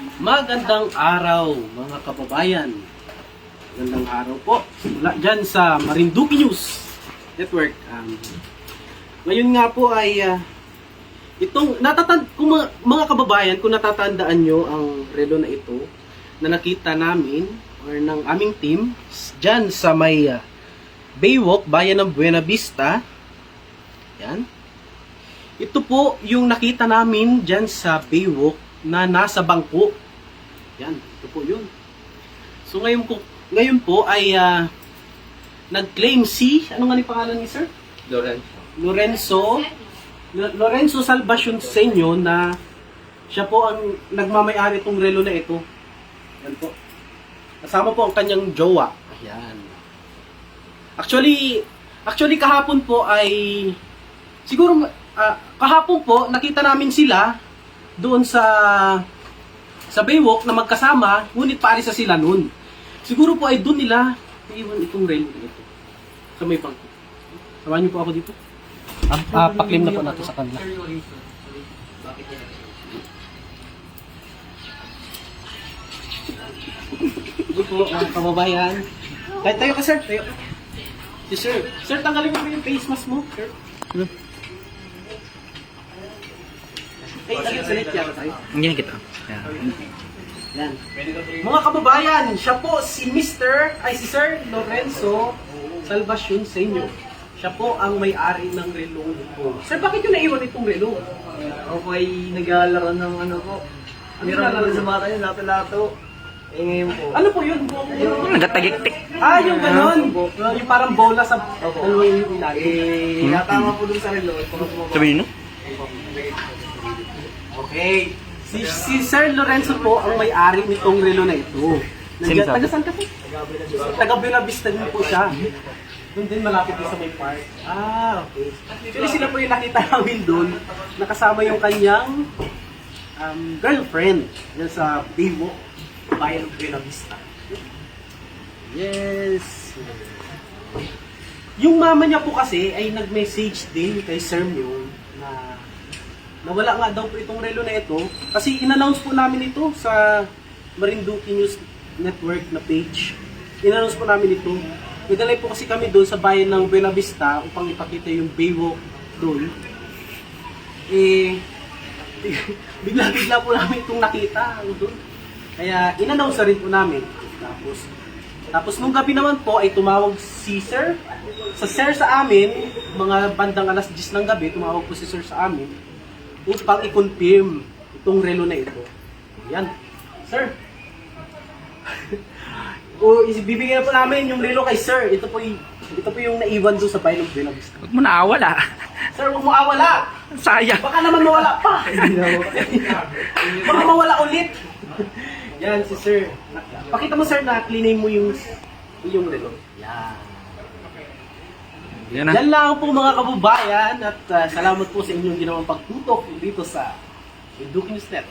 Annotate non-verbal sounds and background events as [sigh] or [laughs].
Magandang araw mga kababayan. Magandang araw po. Mula dyan sa Marinduque News Network. Um, ngayon nga po ay ah, itong natatan kung mga, mga kababayan kung natatandaan nyo ang relo na ito na nakita namin or ng aming team dyan sa may ah, Baywalk, bayan ng Buena Vista. Yan. Ito po yung nakita namin dyan sa Baywalk na nasa bangko. Yan, ito po yun. So ngayon po, ngayon po ay ah, nag-claim si, ano nga ni pangalan ni sir? Loren. Lorenzo Lo- Lorenzo Salvacion Senyo na siya po ang nagmamayari itong relo na ito. Yan po. Kasama po ang kanyang jowa. Ayan. Actually, actually kahapon po ay siguro ah, kahapon po nakita namin sila doon sa sa Baywalk na magkasama, ngunit paalis na sila noon. Siguro po ay doon nila iwan itong relo na ito. Sa may bangko. Samahan niyo po ako dito. Ah, ah, paklim na po natin sa kanila. Sige po, mga kababayan. Tayo, tayo ka, sir. Tayo. Si sir. Sir, tanggalin mo yung face mask mo, sir. Hindi kita. Yeah. Yan. Mga kababayan, siya po si Mr. ay si Sir Lorenzo Salvacion Senyo. Siya po ang may-ari ng relong ito. Sir, bakit yung naiwan itong relong? Ako po ay naglalaro ng ano po. Ko sa bata yun, lato-lato. Eh ngayon po. Ano po yun? Nagatagiktik. Ah, yung ganon. Yung parang bola sa dalawa yung ilalim. Eh, natama po dun sa relo. Sabihin no? Okay. Si, si Sir Lorenzo po ang may-ari nitong relo na ito. Nandiyan, Sino taga saan ka po? Taga Vista din po siya. Doon din malapit din sa may park. Ah, okay. Actually sila po yung nakita namin doon. Nakasama yung kanyang um, girlfriend. Yan sa Bivo, bayan Bella Vista. Yes. Yung mama niya po kasi ay nag-message din kay Sir Myo na nawala nga daw po itong relo na ito kasi in-announce po namin ito sa Marinduque News Network na page. In-announce po namin ito. Nagdalay po kasi kami doon sa bayan ng Buena Vista upang ipakita yung Baywalk doon. Eh, [laughs] bigla-bigla po namin itong nakita doon. Kaya in-announce na rin po namin. Tapos, tapos nung gabi naman po ay tumawag si Sir. Sa Sir sa amin, mga bandang alas 10 ng gabi, tumawag po si Sir sa amin upang i-confirm itong relo na ito. Yan. Sir. [laughs] o bibigyan na po namin yung relo kay Sir. Ito po yung ito po yung naiwan doon sa bayan Buena Vista. Huwag mo na awala. Sir, huwag mo awala. Sayang. Baka naman mawala pa. [laughs] [laughs] Baka mawala ulit. Yan si Sir. Pakita mo Sir na cleanin mo yung yung relo. Yan. Yan na. Yan lang po mga kababayan at uh, salamat po sa inyong ginawang pagtutok dito sa Duke News Net.